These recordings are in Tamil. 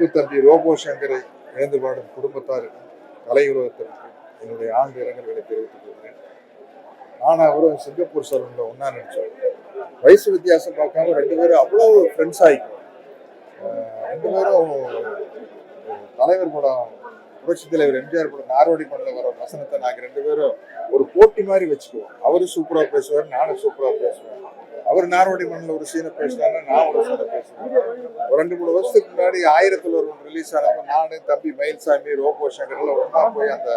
அன்பு தம்பி ரோபோ சங்கரை இழந்து பாடும் குடும்பத்தாருக்கும் கலை என்னுடைய ஆழ்ந்த இரங்கல்களை தெரிவித்துக் கொள்கிறேன். நானும் அவரும் சிங்கப்பூர் சலூன்ல ஒன்றா நினைச்சோம். வயசு வித்தியாசம் பார்க்காம ரெண்டு பேரும் அவ்வளோ ஃப்ரெண்ட்ஸ் ஆகிக்கும் ரெண்டு பேரும் தலைவர் படம் புரட்சி தலைவர் எம்ஜிஆர் படம் நார்வடி பண்ணல வர வசனத்தை நாங்கள் ரெண்டு பேரும் ஒரு போட்டி மாதிரி வச்சுக்குவோம். அவரும் சூப்பராக பேசுவார் நானும் சூப்பராக பேசுவேன். அவர் நாரோடி மண்ணில் ஒரு சீனை பேசினாரு நான் ஒரு சீனை பேசினேன் ஒரு ரெண்டு மூணு வருஷத்துக்கு முன்னாடி ஆயிரத்தில் ஒரு ரிலீஸ் ஆனப்போ நானும் தம்பி மயில்சாமி ரோபோ சங்கர்ல ஒன்றா போய் அந்த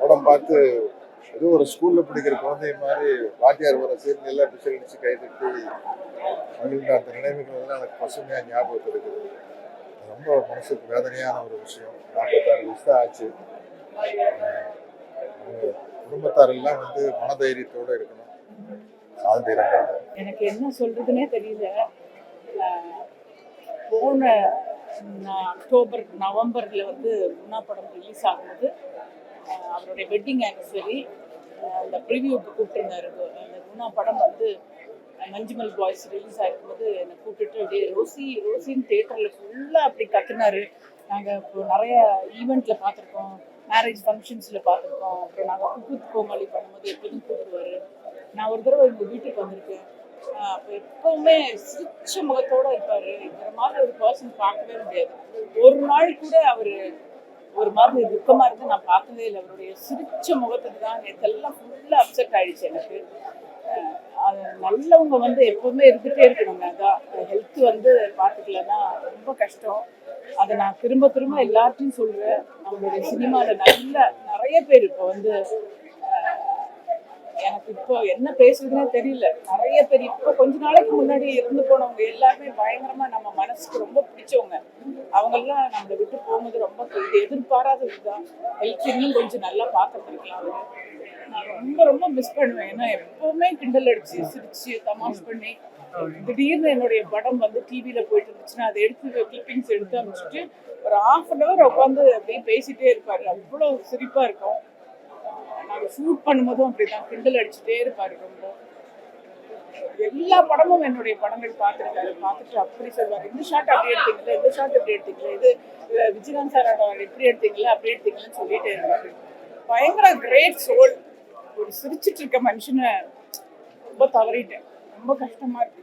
படம் பார்த்து ஏதோ ஒரு ஸ்கூல்ல படிக்கிற குழந்தை மாதிரி வாத்தியார் வர சீன் எல்லாம் பிசல் அடிச்சு கைதட்டி மகிழ்ந்த அந்த நினைவுகள் எல்லாம் எனக்கு பசுமையாக ஞாபகத்தில் இருக்குது. ரொம்ப மனசுக்கு வேதனையான ஒரு விஷயம். நாற்பத்தாறு வருஷம் ஆச்சு. குடும்பத்தாரெல்லாம் வந்து மனதைரியத்தோடு இருக்கணும். ஆழ்ந்த இரங்கல் எனக்கு என்ன சொல்றதுனே தெரியல. போன அக்டோபர் நவம்பர்ல வந்து முன்னா படம் ரிலீஸ் ஆகும்போது அவருடைய வெட்டிங் ஆனிவர்சரி அந்த ப்ரிவியூக்கு கூப்பிட்டுருந்தாரு. அந்த குணா படம் வந்து மஞ்சுமல் பாய்ஸ் ரிலீஸ் ஆகிருக்கும்போது என்னை கூப்பிட்டுட்டு அப்படியே ரோசி ரோசின்னு தேட்டரில் ஃபுல்லாக அப்படி கத்துனாரு. நாங்கள் இப்போ நிறைய ஈவெண்ட்டில் பார்த்துருக்கோம். மேரேஜ் ஃபங்க்ஷன்ஸில் பார்த்துருக்கோம். அப்புறம் நாங்கள் குக்குத் கோமாளி பண்ணும்போது எப்போதும் கூப்பிடுவாரு. நான் ஒரு தடவை எங்கள் வீட்டுக்கு வந்திருக்கேன். அப்போ எப்பவுமே சிரிச்ச முகத்தோடு இருப்பார். இந்த மாதிரி ஒரு பர்சன் பார்க்கவே முடியாது. ஒரு நாள் கூட அவர் ஒரு மாதிரி துக்கமாக இருந்து நான் பார்த்ததே இல்லை. அவருடைய சிரிச்ச முகத்துக்கு தான் நேற்றெல்லாம் ஃபுல்லாக அப்செட் ஆயிடுச்சு எனக்கு. அது நல்லவங்க வந்து எப்பவுமே இருந்துகிட்டே இருக்கணுங்க. அதான் ஹெல்த் வந்து பார்த்துக்கலன்னா ரொம்ப கஷ்டம். அதை நான் திரும்ப திரும்ப எல்லார்ட்டையும் சொல்கிறேன் நம்மளுடைய சினிமாவில் நல்ல நிறைய பேர் இப்போ வந்து எனக்கு இப்போ என்ன பேசுறதுனே தெரியல. நிறைய பேர் இப்போ கொஞ்ச நாளைக்கு முன்னாடி இறந்து போனவங்க எல்லாருமே பயங்கரமா நம்ம மனசுக்கு ரொம்ப பிடிச்சவங்க. அவங்கெல்லாம் நம்மளை விட்டு போகும்போது ரொம்ப இது எதிர்பாராத இதுதான். ஹெல்த் இன்னும் கொஞ்சம் நல்லா பார்த்துருக்கலாம் நான் ரொம்ப ரொம்ப மிஸ் பண்ணுவேன். ஏன்னா எப்பவுமே கிண்டல் அடிச்சு சிரிச்சு தமாஷ் பண்ணி திடீர்னு என்னுடைய படம் வந்து டிவியில போயிட்டு இருந்துச்சுன்னா அதை எடுத்து கிளிப்பிங்ஸ் எடுத்து அனுப்பிச்சுட்டு ஒரு ஹாஃப் அன் அவர் உட்காந்து அப்படியே பேசிட்டே இருப்பாரு. அவ்வளோ சிரிப்பா இருக்கும். நாங்கள் ஷூட் பண்ணும்போதும் அப்படிதான். கிண்டல் அடிச்சுட்டே இருப்பாரு ரொம்ப. எல்லா படமும் என்னுடைய படங்கள் பார்த்துருக்காரு. பார்த்துட்டு அப்படி சொல்வார். இந்த ஷாட் அப்படி எடுத்தீங்களா? இந்த ஷாட் எப்படி எடுத்தீங்களா? இது அஹ், விஜயகாந்த் சாரோட எப்படி எடுத்தீங்களா? அப்படி எடுத்தீங்களான்னு சொல்லிட்டே இருந்தாரு பயங்கர கிரேட் சோல் ஒரு சிரிச்சிட்டு இருக்க மனுஷனை ரொம்ப தவறிட்டேன். ரொம்ப கஷ்டமா இருக்கு.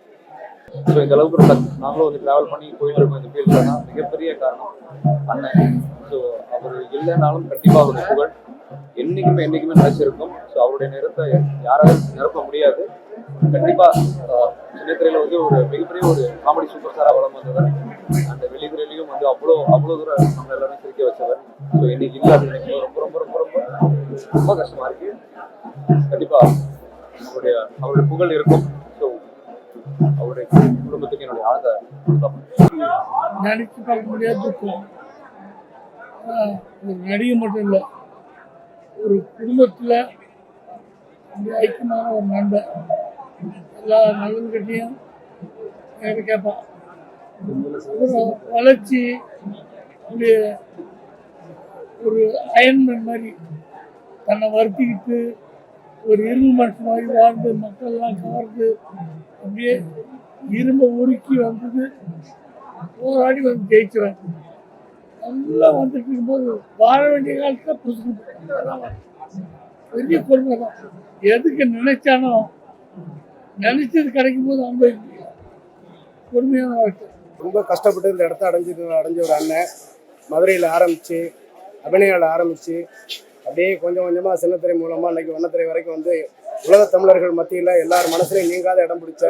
ஸோ இந்த அளவுக்கு ஒரு நாங்களும் வந்து ட்ராவல் பண்ணி போயிட்டு இருக்கோம் இந்த ஃபீல்ட்லனா மிகப்பெரிய காரணம் அண்ணன். ஸோ அவர் இல்லைனாலும் கண்டிப்பாக ஒரு புகழ். இன்னைக்குமே என்னைக்குமே நினைச்சிருக்கும். ஸோ அவருடைய நேரத்தை யாராலும் நிரப்ப முடியாது. கண்டிப்பா ஆஹ், சின்னத்திரையில வந்து ஒரு மிகப்பெரிய ஒரு காமெடி சூப்பர் ஸ்டாரா வளம் வந்தவர். அந்த வெளித்துறையிலையும் வந்து அவ்வளோ அவ்வளோ தூரம் நம்ம எல்லாரும் சிரிக்க வச்சவர். ஸோ இன்னைக்கு இல்லை அது ரொம்ப ரொம்ப ரொம்ப ரொம்ப ரொம்ப கஷ்டமா இருக்கு. கண்டிப்பா அவருடைய அவருடைய புகழ் இருக்கும். ஸோ அவருடைய குடும்பத்துக்கு என்னுடைய ஆழ்ந்த வணக்கம் நினைச்சு பார்க்க முடியாத ஒரு நடிகை மட்டும் இல்லை. ஒரு குடும்பத்தில் ஐக்கியமான ஒரு நண்பன் எல்லா நல்லது கட்டியும் என்கிட்ட கேட்பான் வளர்ச்சி அப்படியே ஒரு அயன்மன் மாதிரி தன்னை வருத்திக்கிட்டு ஒரு இரும்பு மனுஷன் மாதிரி வாழ்ந்து மக்கள்லாம் கவர்ந்து அப்படியே இரும்பை உருக்கி வந்தது. போராடி வந்து ஜெயிச்சுவேன். நல்லா வந்துட்டு இருக்கும்போது வாழ வேண்டிய காலத்தில் புதுசு பெரிய கொடுமை தான். எதுக்கு நினைச்சானோ நினைச்சது கிடைக்கும் போது ரொம்ப முடியாது கொடுமையான வாழ்க்கை. ரொம்ப கஷ்டப்பட்டு இந்த இடத்த அடைஞ்சது அடைஞ்ச ஒரு அண்ணன். மதுரையில் ஆரம்பித்து அபிநயாவில் ஆரம்பித்து அப்படியே கொஞ்சம் கொஞ்சமாக சின்னத்திரை மூலமாக இன்னைக்கு வண்ணத்திரை வரைக்கும் வந்து உலகத் தமிழர்கள் மத்தியில் எல்லார் மனசுலையும் நீங்காத இடம் பிடிச்ச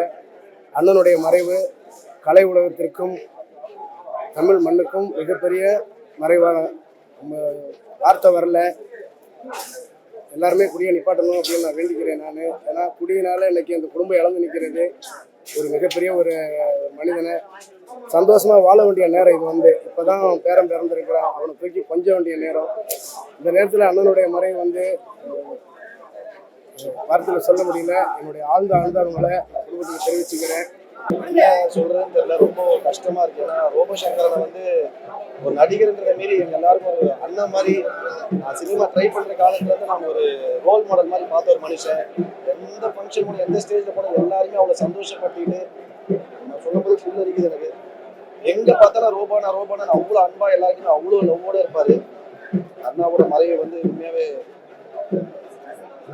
அண்ணனுடைய மறைவு கலை உலகத்திற்கும் தமிழ் மண்ணுக்கும் மிகப்பெரிய மறைவாக நம்ம வார்த்தை வரல. எல்லாருமே குடியை நிப்பாட்டணும் அப்படின்னு நான் வேண்டிக்கிறேன் நான். ஏன்னா குடியினால இன்னைக்கு அந்த குடும்பம் இழந்து நிற்கிறது ஒரு மிகப்பெரிய ஒரு மனிதனை. சந்தோஷமா வாழ வேண்டிய நேரம் இது வந்து. இப்பதான் அவன் பேரன் பிறந்திருக்கிறான். அவனை தூக்கி கொஞ்ச வேண்டிய நேரம். இந்த நேரத்துல அண்ணனுடைய மறை வந்து வார்த்தையில சொல்ல முடியல. என்னுடைய ஆழ்ந்த ஆழ்ந்தவங்களை குடும்பத்துக்கு தெரிவிச்சுக்கிறேன். என்ன சொல்றதுன்னு தெரியல. ரொம்ப கஷ்டமா இருக்கு. ஏன்னா ரோபசங்கரனை வந்து ஒரு நடிகர்ன்றத மீறி எங்க எல்லாருக்கும் ஒரு அண்ணன் மாதிரி நான் சினிமா ட்ரை பண்ற காலத்துல இருந்து நான் ஒரு ரோல் மாடல் மாதிரி பார்த்த ஒரு மனுஷன். எந்த ஃபங்க்ஷன் கூட எந்த ஸ்டேஜ்ல போன எல்லாருமே அவ்வளவு சந்தோஷப்பட்டுக்கிட்டு நான் சொல்லும்போது ஃபுல் இருக்குது எனக்கு. எங்க பார்த்தாலும் ரோபானா ரோபானா அவ்வளவு அன்பா எல்லாருக்குமே அவ்வளவு லவ்வோட இருப்பாரு. அண்ணாவோட மறைவை வந்து உண்மையாவே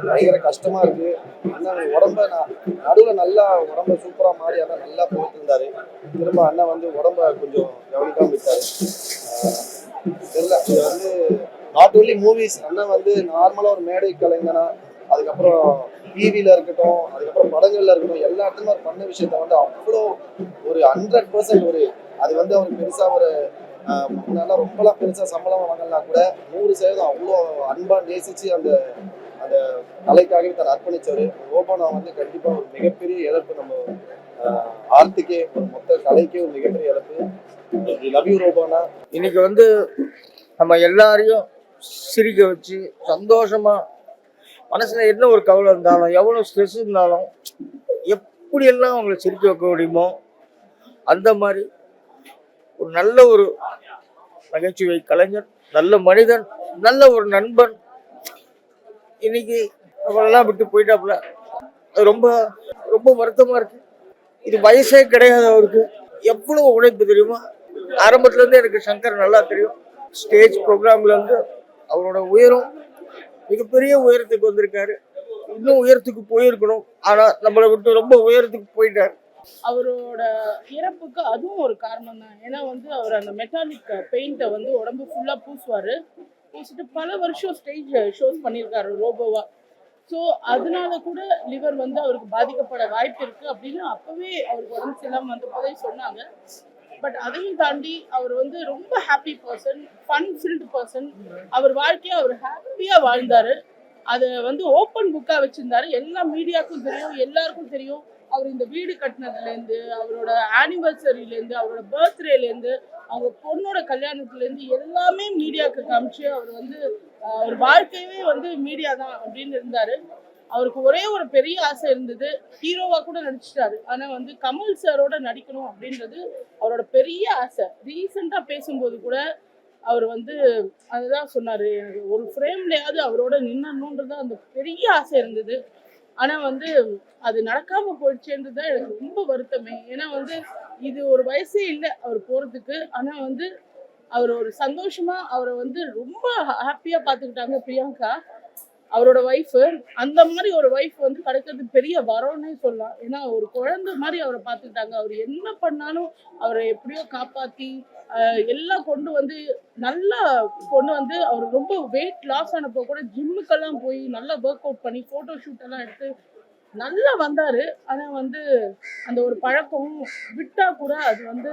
பயங்கர கஷ்டமா இருக்கு. அண்ணன் உடம்ப நான் நடுவுல நல்லா உடம்ப சூப்பரா மாறி அண்ணா நல்லா போயிட்டு இருந்தாரு திரும்ப அண்ணன் வந்து உடம்ப கொஞ்சம் கவனிக்காம விட்டாரு. தெரியல. இது வந்து நாட் ஓன்லி மூவிஸ் அண்ணன் வந்து நார்மலா ஒரு மேடை கலைஞனா அதுக்கப்புறம் டிவியில இருக்கட்டும் அதுக்கப்புறம் படங்கள்ல இருக்கட்டும் எல்லா இடத்துலயும் அவர் பண்ண விஷயத்த வந்து அவ்வளோ ஒரு ஹண்ட்ரட் பர்சன்ட் ஒரு அது வந்து அவருக்கு பெருசா ஒரு ஆஹ், ரொம்பலாம் பெருசா சம்பளம் வாங்கலாம் கூட நூறு சதவீதம் அவ்வளோ அன்பா நேசிச்சு அந்த அந்த கலைக்காகவே தன் அர்ப்பணிச்சவர். ஓபனா வந்து கண்டிப்பா ஒரு மிகப்பெரிய இழப்பு நம்ம ஆர்த்துக்கே ஒரு மொத்த கலைக்கே ஒரு மிகப்பெரிய இழப்பு. லவ் யூ ரோபானா? இன்னைக்கு வந்து நம்ம எல்லாரையும் சிரிக்க வச்சு சந்தோஷமா மனசுல என்ன ஒரு கவலை இருந்தாலும் எவ்வளோ ஸ்ட்ரெஸ் இருந்தாலும் எப்படியெல்லாம் அவங்களை சிரிக்க வைக்க முடியுமோ அந்த மாதிரி ஒரு நல்ல ஒரு நகைச்சுவை கலைஞர் நல்ல மனிதன் நல்ல ஒரு நண்பன் இன்னைக்கு நம்மளெல்லாம் விட்டு போயிட்டாப்புல. அது ரொம்ப ரொம்ப வருத்தமா இருக்கு. இது வயசே கிடையாது அவருக்கு. எவ்வளவு உழைப்பு தெரியுமா? ஆரம்பத்துல இருந்து எனக்கு சங்கர் நல்லா தெரியும். ஸ்டேஜ் ப்ரோக்ராம்ல இருந்து அவரோட உயரம் மிகப்பெரிய உயரத்துக்கு வந்திருக்காரு. இன்னும் உயரத்துக்கு போயிருக்கணும். ஆனா நம்மளை விட்டு ரொம்ப உயரத்துக்கு போயிட்டார். அவரோட இறப்புக்கு அதுவும் ஒரு காரணம் தான் ஏன்னா வந்து அவர் அந்த மெட்டாலிக் பெயிண்ட்டை வந்து உடம்பு ஃபுல்லாக பூசுவார். பேசிட்டு பல வருஷம் ஸ்டேஜ் ஷோஸ் பண்ணியிருக்காரு ரோபோவா. ஸோ அதனால கூட லிவர் வந்து அவருக்கு பாதிக்கப்பட வாய்ப்பு இருக்கு அப்படின்னு அப்பவே அவருக்கு உடம்பு சரியில்லாமல் வந்தபோதே சொன்னாங்க. பட் அதையும் தாண்டி அவர் வந்து ரொம்ப happy person fun filled person அவர் வாழ்க்கையை அவர் ஹாப்பியாக வாழ்ந்தாரு. அதை வந்து ஓப்பன் புக்காக வச்சுருந்தாரு. எல்லா மீடியாவுக்கும் தெரியும் எல்லாருக்கும் தெரியும். அவர் இந்த வீடு கட்டினதுலேருந்து அவரோட ஆனிவர்சரியிலேருந்து அவரோட பர்த்டேலேருந்து அவங்க பொண்ணோட கல்யாணத்துலேருந்து எல்லாமே மீடியாவுக்கு காமிச்சு அவர் வந்து அவர் வாழ்க்கையவே வந்து மீடியா தான் அப்படின்னு இருந்தார். அவருக்கு ஒரே ஒரு பெரிய ஆசை இருந்தது ஹீரோவா கூட நடிச்சிட்டாரு. ஆனா வந்து கமல் சாரோட நடிக்கணும் அப்படின்றது அவரோட பெரிய ஆசை. ரீசெண்டா பேசும்போது கூட அவர் வந்து அதுதான் சொன்னாரு ஒரு ஃப்ரேம்லயாவது அவரோட நின்னணுன்றது அந்த பெரிய ஆசை இருந்தது. ஆனா வந்து அது நடக்காம போயிடுச்சேன்றது தான் எனக்கு ரொம்ப வருத்தமே. ஏன்னா வந்து இது ஒரு வயசே இல்லை அவர் போறதுக்கு. ஆனா வந்து அவர் ஒரு சந்தோஷமா அவரை வந்து ரொம்ப ஹாப்பியா பாத்துக்கிட்டாங்க பிரியங்கா. அவரோட ஒய்ஃப் அந்த மாதிரி ஒரு ஒய்ஃப் வந்து கிடைக்கிறது பெரிய வரோன்னே சொல்லலாம். ஏன்னா ஒரு குழந்தை மாதிரி அவரை பார்த்துக்கிட்டாங்க. அவர் என்ன பண்ணாலும் அவரை எப்படியோ காப்பாத்தி எல்லாம் கொண்டு வந்து நல்லா கொண்டு வந்து அவர் ரொம்ப வெயிட் லாஸ் ஆனப்போ கூட ஜிம்முக்கெல்லாம் போய் நல்லா ஒர்க் அவுட் பண்ணி ஃபோட்டோ ஷூட் எல்லாம் எடுத்து நல்லா வந்தாரு. ஆனா வந்து அந்த ஒரு பழக்கம் விட்டா கூட அது வந்து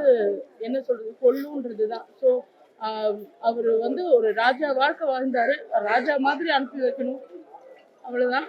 என்ன சொல்றது கொல்லுன்றதுதான். ஸோ அவர் வந்து ஒரு ராஜா வாழ்க்கை வாழ்ந்தாரு. ராஜா மாதிரி அனுப்பி வைக்கணும். அவ்வளவுதான்.